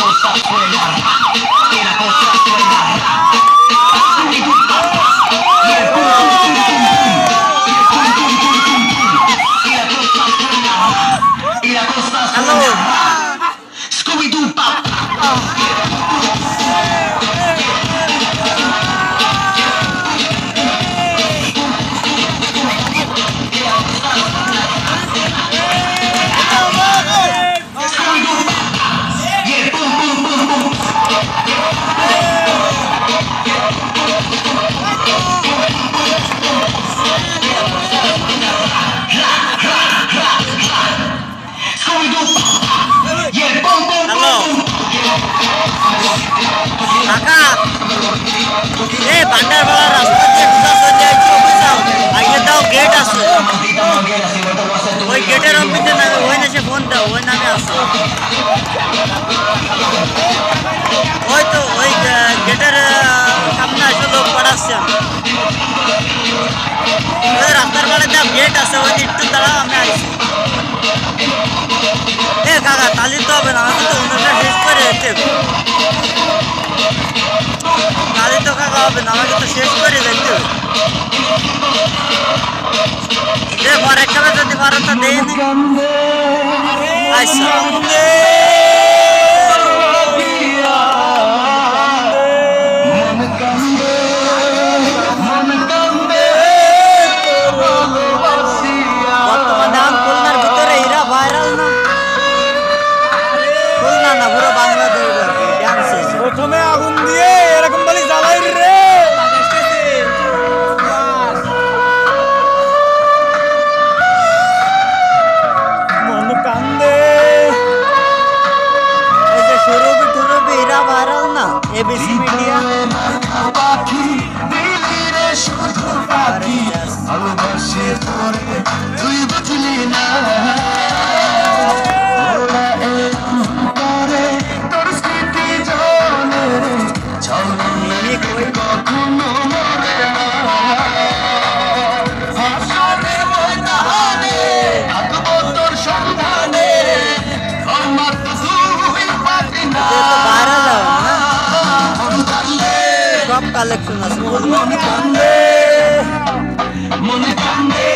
suena. কাকা। এ ভান্ডারপাড়া রাস্তা দিয়ে বুঝা চলে আইছো বুঝাও আগে দাও গেট আছে। ওই গেটের অফিসে নামে ওই সে ফোন দাও, ওই নামে আছে। ওই তো, ওই গেটের সামনে এসে লোক পাঠাচ্ছে। আমি। ওই রাস্তার পাড়ে যা গেট আছে, ওই একটু দাঁড়াও, আমি আইছি। এ, কাকা, তালি তো হবে না, আমি তো অনুষ্ঠান শেষ করে হবে, না আমাকে তো শেষ করে যেতে হবে দে পরে যদি পারো তো দেই আচ্ছা। এবিসি মিডিয়া পাখি দিলিরে শুধু পাখি ভালোবাসে তোরে তুই বুঝলি না। সব কালেকশন আছে। মনে কান্দে। মনে কান্দে।